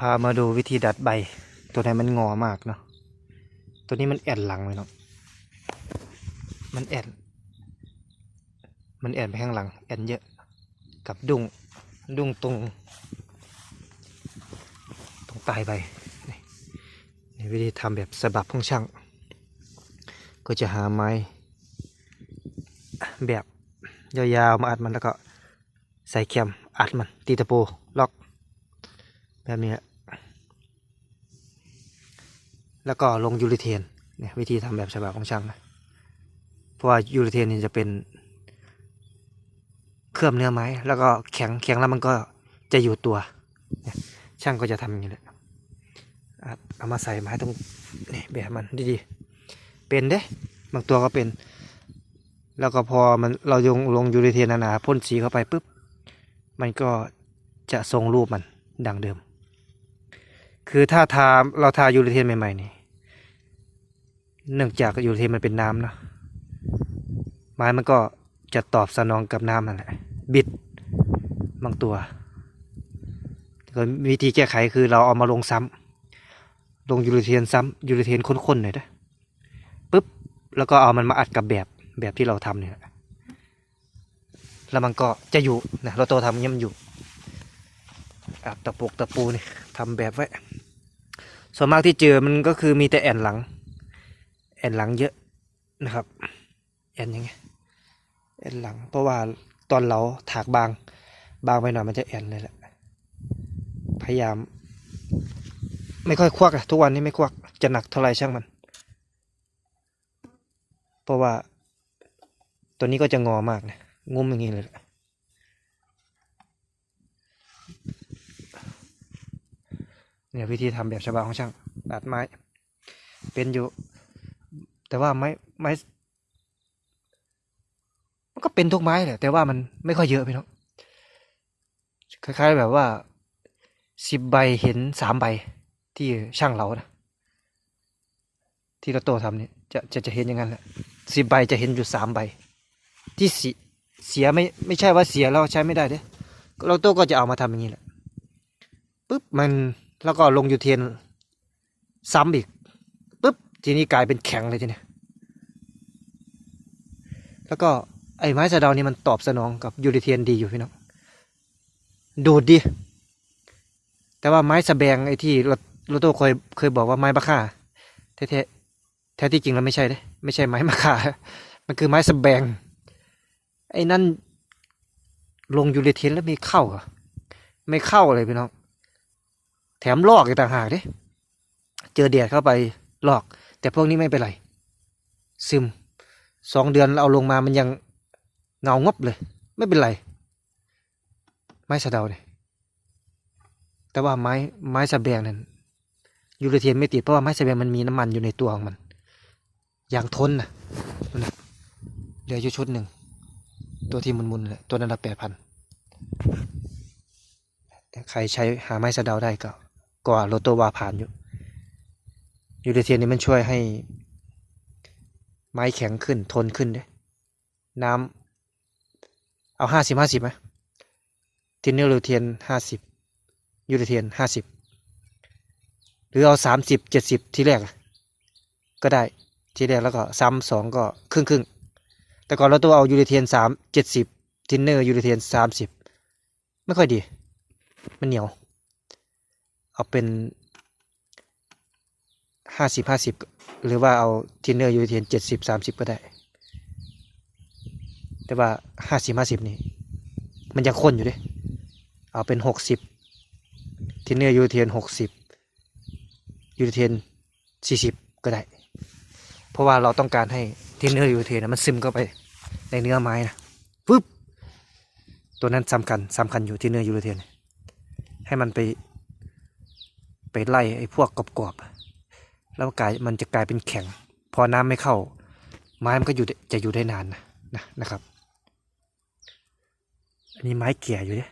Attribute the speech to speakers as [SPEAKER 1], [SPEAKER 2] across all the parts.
[SPEAKER 1] พามาดูวิธีดัดใบ ตัวไหนมันงอมากเนาะตัวนี้มันแอนหลังเลยเนาะมันแอนมันแอนไปข้างหลังแอนเยอะกับดุงดุงตรงตรงปลายใบนี่วิธีทำแบบสบับของช่าง ก็จะหาไม้แบบยาวๆมาอัดมันแล้วก็ใส่เข็มอัดมันตีตะปูล็อก แบบนี้แล้วก็ลงยูริเทนเนี่ยวิธีทำแบบฉบับของช่างนะเพราะว่ายูริเทนนี่จะเป็น เคลือบเนื้อไม้ แล้วก็แข็งแข็งแล้วมันก็จะอยู่ตัวเนี่ยช่างก็จะทำอย่างนี้แหละเอามาใส่ไม้ตรงนี่แบบมันดีๆเป็นเด้บางตัวก็เป็น แล้วก็พอมันเราลงลงยูริเทนหนาๆพ่นสีเข้าไปปุ๊บมันก็จะทรงรูปมันดังเดิม คือถ้าทาเราทายูริเทนใหม่ๆนี่เนื่องจากยูริเทนมันเป็นน้ำเนาะไม้มันก็จะตอบสนองกับน้ำนั่นแหละบิดบางตัวก็วิธีแก้ไขคือเราเอามาลงซ้ำลงยูริเทนซ้ำยูริเทนข้นๆหน่อยนะปุ๊บแล้วก็เอามันมาอัดกับแบบแบบที่เราทำเนี่ยแล้วมันก็จะอยู่นะเราโตทำอย่างเงี้ยมันอยู่ อัดตะปกตะปูนี่ทำแบบไว้ ส่วนมากที่เจอมันก็คือมีแต่แอนหลัง แอนหลังเยอะนะครับ แอนยังไง แอนหลัง เพราะว่าตอนเราถากบาง บางไปหน่อยมันจะแอนเลยแหละ พยายาม ไม่ค่อยควักอะทุกวันนี้ไม่ควัก จะหนักเท่าไรช่างมัน เพราะว่าตัวนี้ก็จะงอมากนะงุ้มอย่างนี้เลยแหละ เนี่ยวิธีทำแบบฉบับของช่างตัดไม้ เป็นอยู่ แต่ว่าไม้ไม้มันก็เป็นทุกไม้แหละแต่ว่ามันไม่ค่อยเยอะพี่น้องคล้ายๆแบบว่าสิบใบเห็นสามใบที่ช่างเรานะที่เราโตทำเนี่ยจะจะจะเห็นอย่างนั้นแหละสิบใบจะเห็นอยู่สามใบ ที่เสียเสียไม่ไม่ใช่ว่าเสียแล้วใช้ไม่ได้เด้เราโตก็จะเอามาทำอย่างนี้แหละปุ๊บมัน แล้วก็ลงยูเทียนซ้ำอีกปุ๊บทีนี้กลายเป็นแข็งเลยทีนี้แล้วก็ไอ้ไม้สะเดานี่มันตอบสนองกับยูริเทียนดีอยู่พี่น้องดูดดี แต่ว่าไม้สะแบงไอ้ที่เราเราโต้เคยเคยบอกว่าไม้บะค่าแท้ๆแท้ที่จริงแล้วไม่ใช่เด้ไม่ใช่ไม้มะขามันคือไม้สะแบง ไอ้นั่นลงยูเรเทียนแล้วไม่เข้าไม่เข้าเลยพี่น้อง แถมลอกอีกต่างหากเด้เจอแดดเข้าไปลอก แต่พวกนี้ไม่เป็นไร ซึมสองเดือนเอาลงมามันยังเงางบเลย ไม่เป็นไร ไม้สะเดาเนี่ยแต่ว่าไม้ไม้สแบงนั่นยูเรเทียนไม่ติดเพราะว่าไม้สแบงมันมีน้ำมันอยู่ในตัวของมัน อย่างทนนะนะเหลืออยู่ชุดหนึ่ง ตัวที่มุนๆเลยตัวนั้นละแปดพันใครใช้หาไม้สะเดาได้ก็ ก็โลโตววาผ่านอยู่ยูเรเทียนนี่มันช่วยให้ ไม้แข็งขึ้นทนขึ้นด้น้ำเอาห้าสิบห้าสิบไหมทินเนอร์ยูเทียนห้าสิบยูเรเทียนห้าสิบหรือเอาสามสิบเจ็ดสิบที่แรก ก็ได้ทีแรกแล้วก็ซ้ำสองก็ครึ่งครึ่งแต่ก่อนเราตัวเอายูเรเทียนสามเจ็ดสิบทินเนอร์ยูเรเทียนสามสิบไม่ค่อยดี มันเหนียว เอาเป็นห้าสิบห้าสิบหรือว่าเอาทินเนอร์ยูริเทียนเจ็ดสิบสามสิบก็ได้ แต่ว่าห้าสิบห้าสิบนี่มันยังข้นอยู่ดิเอาเป็นหกสิบทินเนอร์ยูริเทียนหกสิบยูริเทียนสี่สิบก็ได้ เพราะว่าเราต้องการให้เทนเนอร์ยูเทนนมันซึมเข้าไปในเนื้อไม้นะปึ๊บตัวนั้นสำคัญสำคัญอยู่ที่เนื้อยูเทนให้มันไป ไปไล่ไอ้พวกกรอบๆแล้วกลายมันจะกลายเป็นแข็ง พอน้ำไม่เข้า ไม้มันก็อยู่ได้จะอยู่ได้นานนะนะนะครับอันนี้ไม้แก่อยู่เด้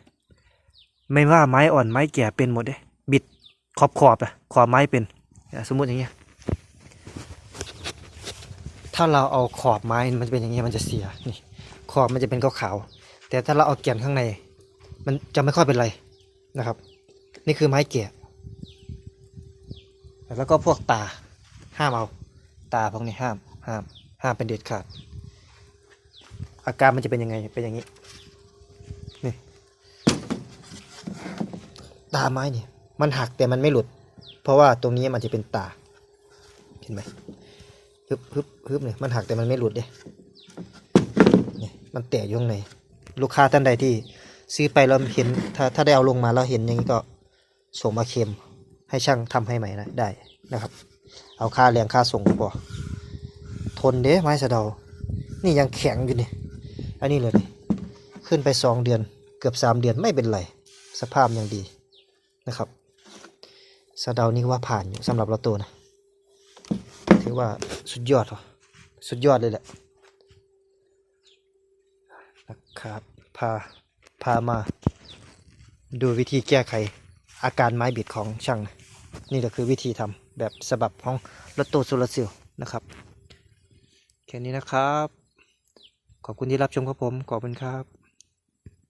[SPEAKER 1] ไม่ว่าไม้อ่อนไม้แก่เป็นหมดเด้บิดขอบขอบๆอะขอบไม้เป็นสมมุติอย่างเงี้ยถ้าเราเอาขอบไม้มันจะเป็นอย่างนี้ยมันจะเสียนี่ขอบมันจะเป็นขาวๆแต่ถ้าเราเอาแก่นข้างใน มันจะไม่ค่อยเป็นไรนะครับ นี่คือไม้แกะ แล้วก็พวกตาห้ามเอา ตาพวกนี้ห้ามห้ามห้ามเป็นเด็ดขาด อาการมันจะเป็นยังไงเป็นอย่างนี้นี่ตาไม้เนี่ยมันหักแต่มันไม่หลุด เพราะว่าตรงนี้มันจะเป็นตา เห็นไหมฮึบฮึบฮึบเนี่ยมันหักแต่มันไม่หลุดเด้เนี่มันแตกอยู่ข้างในลูกค้าท่านใดที่ซื้อไปแล้วเห็นถ้าถ้าได้เอาลงมาแล้วเห็นอย่างนี้ก็ส่งมาเค็ม ให้ช่างทำให้ใหม่นะได้นะครับ เอาค่าแรงค่าส่งก็พอทนเด้ไม้สะเดา นี่ยังแข็งอยู่นี่อันนี้เลยนี่ขึ้นไปสองเดือนเกือบสามเดือนไม่เป็นไร สภาพยังดีนะครับสะเดานี่ว่าผ่านอยู่สำหรับเราตัวนะถือว่าสุดยอดว่ะสุดยอดเลยแหละนะครับพาพามาดูวิธีแก้ไข อาการไม้บิดของช่างนี่ก็คือวิธีทำแบบสบับของรถตู้โซลาร์เซลล์นะครับแค่นี้นะครับ ขอบคุณที่รับชมครับผมขอบคุณครับ